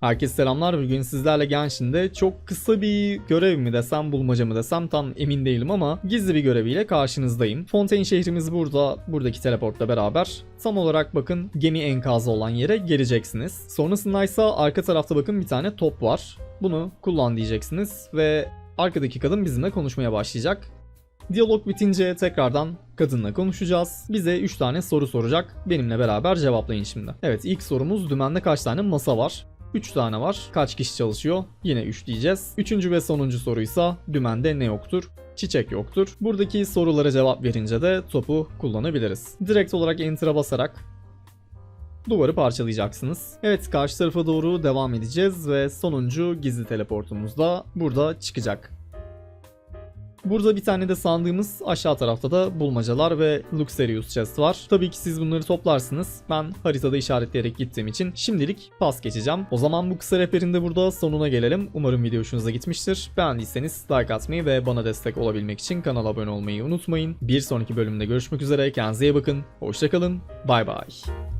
Herkese selamlar. Bugün sizlerle Genshin'de çok kısa bir görev mi desem, bulmaca mı desem tam emin değilim ama gizli bir göreviyle karşınızdayım. Fontaine şehrimiz burada, buradaki teleportla beraber. Tam olarak bakın gemi enkazı olan yere geleceksiniz. Sonrasında ise arka tarafta bakın bir tane top var. Bunu kullan diyeceksiniz ve arkadaki kadın bizimle konuşmaya başlayacak. Diyalog bitince tekrardan kadınla konuşacağız. Bize 3 tane soru soracak. Benimle beraber cevaplayın şimdi. Evet ilk sorumuz dümende kaç tane masa var? 3 tane var. Kaç kişi çalışıyor? Yine 3 diyeceğiz. Üçüncü ve sonuncu soruysa dümende ne yoktur? Çiçek yoktur. Buradaki sorulara cevap verince de topu kullanabiliriz. Direkt olarak enter'a basarak duvarı parçalayacaksınız. Evet karşı tarafa doğru devam edeceğiz ve sonuncu gizli teleportumuz da burada çıkacak. Burada bir tane de sandığımız aşağı tarafta da bulmacalar ve Luxurious Chest var. Tabii ki siz bunları toplarsınız. Ben haritada işaretleyerek gittiğim için şimdilik pas geçeceğim. O zaman bu kısa rehberin de burada sonuna gelelim. Umarım video hoşunuza gitmiştir. Beğendiyseniz like atmayı ve bana destek olabilmek için kanala abone olmayı unutmayın. Bir sonraki bölümde görüşmek üzere. Kendinize iyi bakın. Hoşçakalın. Bay bay.